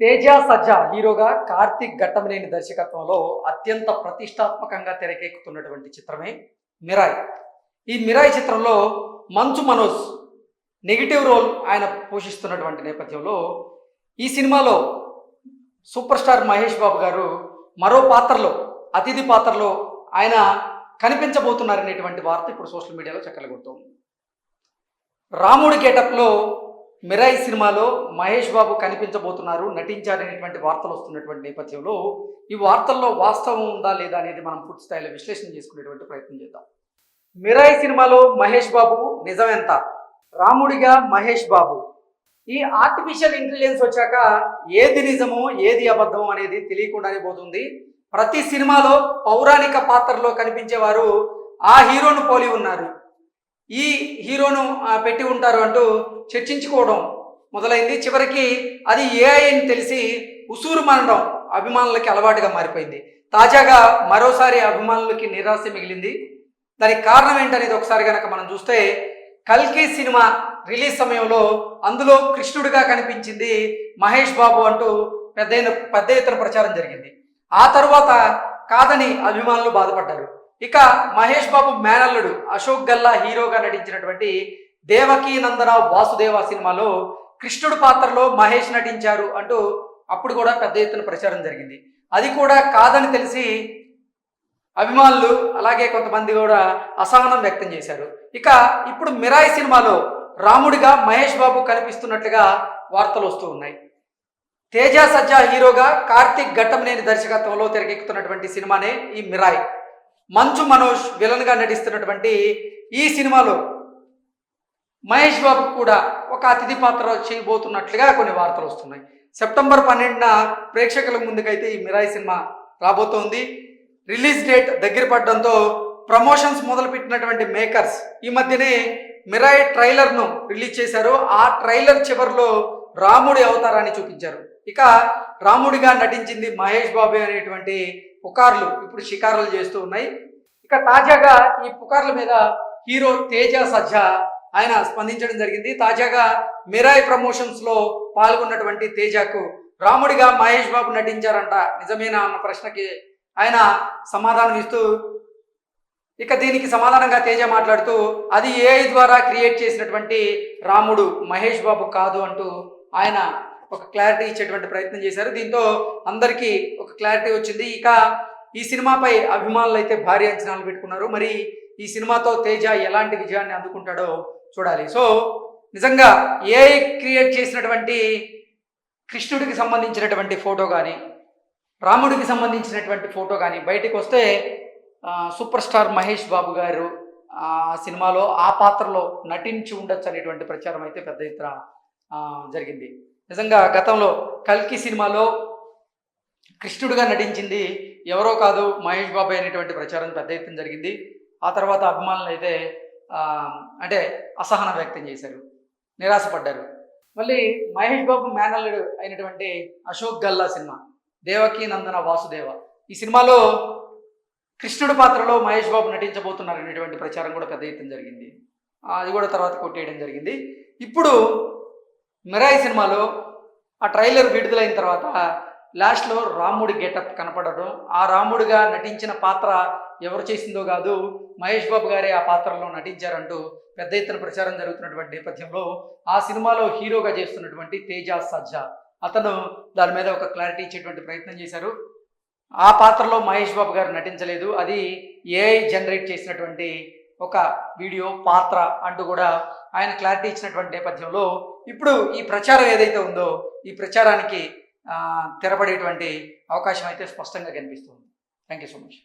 తేజ సజ్జ హీరోగా కార్తిక్ ఘట్టమనేని దర్శకత్వంలో అత్యంత ప్రతిష్టాత్మకంగా తెరకెక్కుతున్నటువంటి చిత్రమే మిరాయ్. ఈ మిరాయ్ చిత్రంలో మంచు మనోజ్ నెగిటివ్ రోల్ ఆయన పోషిస్తున్నటువంటి నేపథ్యంలో ఈ సినిమాలో సూపర్ స్టార్ మహేష్ బాబు గారు మరో పాత్రలో అతిథి పాత్రలో ఆయన కనిపించబోతున్నారనేటువంటి వార్త ఇప్పుడు సోషల్ మీడియాలో చక్కలగొడుతోంది రాముడి గేటప్లో మిరాయి సినిమాలో మహేష్ బాబు కనిపించబోతున్నారు నటించారనేటువంటి వార్తలు వస్తున్నటువంటి నేపథ్యంలో ఈ వార్తల్లో వాస్తవం ఉందా లేదా అనేది మనం పూర్తి స్థాయిలో విశ్లేషణ చేసుకునేటువంటి ప్రయత్నం చేద్దాం. మిరాయి సినిమాలో మహేష్ బాబు నిజమెంత? రాముడిగా మహేష్ బాబు. ఈ ఆర్టిఫిషియల్ ఇంటెలిజెన్స్ వచ్చాక ఏది నిజమో ఏది అబద్ధం అనేది తెలియకుండానే పోతుంది. ప్రతి సినిమాలో పౌరాణిక పాత్రలో కనిపించేవారు ఆ హీరోను పోలి ఉన్నారు. ఈ హీరోను పెట్టి ఉంటారు అంటూ చర్చించుకోవడం మొదలైంది. చివరికి అది ఏఐ అని తెలిసి ఉసూరు మనడం అభిమానులకి అలవాటుగా మారిపోయింది. తాజాగా మరోసారి అభిమానులకి నిరాశ మిగిలింది. దానికి కారణం ఏంటనేది ఒకసారి కనుక మనం చూస్తే కల్కి సినిమా రిలీజ్ సమయంలో అందులో కృష్ణుడిగా కనిపించింది మహేష్ బాబు అంటూ పెద్ద పెద్ద ఎత్తున ప్రచారం జరిగింది. ఆ తర్వాత కాదని అభిమానులు బాధపడ్డారు. ఇక మహేష్ బాబు మేనల్లుడు అశోక్ గల్లా హీరోగా నటించినటువంటి దేవకీ నందన వాసుదేవ సినిమాలో కృష్ణుడు పాత్రలో మహేష్ నటించారు అంటూ అప్పుడు కూడా పెద్ద ఎత్తున ప్రచారం జరిగింది. అది కూడా కాదని తెలిసి అభిమానులు అలాగే కొంతమంది కూడా అసహనం వ్యక్తం చేశారు. ఇక ఇప్పుడు మిరాయి సినిమాలో రాముడిగా మహేష్ బాబు కనిపిస్తున్నట్లుగా వార్తలు వస్తూ ఉన్నాయి. తేజ సజ్జా హీరోగా కార్తిక్ ఘట్టంనేని దర్శకత్వంలో తెరకెక్కుతున్నటువంటి సినిమానే ఈ మిరాయి. మంచు మనోజ్ విలన్గా నటిస్తున్నటువంటి ఈ సినిమాలో మహేష్ బాబు కూడా ఒక అతిథి పాత్ర చేయబోతున్నట్లుగా కొన్ని వార్తలు వస్తున్నాయి. సెప్టెంబర్ పన్నెండున ప్రేక్షకుల ముందుకైతే ఈ మిరాయి సినిమా రాబోతోంది. రిలీజ్ డేట్ దగ్గర పడడంతో ప్రమోషన్స్ మొదలుపెట్టినటువంటి మేకర్స్ ఈ మధ్యనే మిరాయి ట్రైలర్ను రిలీజ్ చేశారు. ఆ ట్రైలర్ చివరిలో రాముడి అవతారాన్ని చూపించారు. ఇక రాముడిగా నటించింది మహేష్ బాబు అనేటువంటి పుకార్లు ఇప్పుడు షికారులు చేస్తూ ఉన్నాయి. ఇక తాజాగా ఈ పుకార్ల మీద హీరో తేజ సజ్జ ఆయన స్పందించడం జరిగింది. తాజాగా మిరాయి ప్రమోషన్స్లో పాల్గొన్నటువంటి తేజకు రాముడిగా మహేష్ బాబు నటించారంట. నిజమేనా అన్న ప్రశ్నకి ఆయన సమాధానం ఇస్తూ ఇక దీనికి సమాధానంగా తేజ మాట్లాడుతూ అది ఏఐ ద్వారా క్రియేట్ చేసినటువంటి రాముడు మహేష్ బాబు కాదు అంటూ ఆయన ఒక క్లారిటీ ఇచ్చేటువంటి ప్రయత్నం చేశారు. దీంతో అందరికీ ఒక క్లారిటీ వచ్చింది. ఇక ఈ సినిమాపై అభిమానులు అయితే భారీ అంచనాలు పెట్టుకున్నారు. మరి ఈ సినిమాతో తేజ ఎలాంటి విజయాన్ని అందుకుంటాడో చూడాలి. సో నిజంగా ఏ క్రియేట్ చేసినటువంటి కృష్ణుడికి సంబంధించినటువంటి ఫోటో కానీ రాముడికి సంబంధించినటువంటి ఫోటో కానీ బయటకు వస్తే సూపర్ స్టార్ మహేష్ బాబు గారు ఆ సినిమాలో ఆ పాత్రలో నటించి ఉండొచ్చు అనేటువంటి ప్రచారం అయితే పెద్ద ఎత్తున జరిగింది. నిజంగా గతంలో కల్కి సినిమాలో కృష్ణుడిగా నటించింది ఎవరో కాదు మహేష్ బాబు అనేటువంటి ప్రచారం పెద్ద ఎత్తున జరిగింది. ఆ తర్వాత అభిమానులు అయితే అంటే అసహనం వ్యక్తం చేశారు. నిరాశపడ్డారు. మళ్ళీ మహేష్ బాబు మేనల్లుడు అయినటువంటి అశోక్ గల్లా సినిమా దేవకీ నందన వాసుదేవ. ఈ సినిమాలో కృష్ణుడి పాత్రలో మహేష్ బాబు నటించబోతున్నారు అనేటువంటి ప్రచారం కూడా పెద్ద ఎత్తున జరిగింది. అది కూడా తర్వాత కొట్టేయడం జరిగింది. ఇప్పుడు మిరాయి సినిమాలో ఆ ట్రైలర్ విడుదలైన తర్వాత లాస్ట్లో రాముడి గెటప్ కనపడడం ఆ రాముడిగా నటించిన పాత్ర ఎవరు చేసిందో కాదు మహేష్ బాబు గారే ఆ పాత్రలో నటించారంటూ పెద్ద ఎత్తున ప్రచారం జరుగుతున్నటువంటి నేపథ్యంలో ఆ సినిమాలో హీరోగా చేస్తున్నటువంటి తేజ సజ్జా. అతను దాని మీద ఒక క్లారిటీ ఇచ్చేటువంటి ప్రయత్నం చేశారు. ఆ పాత్రలో మహేష్ బాబు గారు నటించలేదు. అది ఏఐ జనరేట్ చేసినటువంటి ఒక వీడియో పాత్ర అంటూ కూడా ఆయన క్లారిటీ ఇచ్చినటువంటి నేపథ్యంలో ఇప్పుడు ఈ ప్రచారం ఏదైతే ఉందో ఈ ప్రచారానికి తెరపడేటువంటి అవకాశం అయితే స్పష్టంగా కనిపిస్తుంది. Thank you so much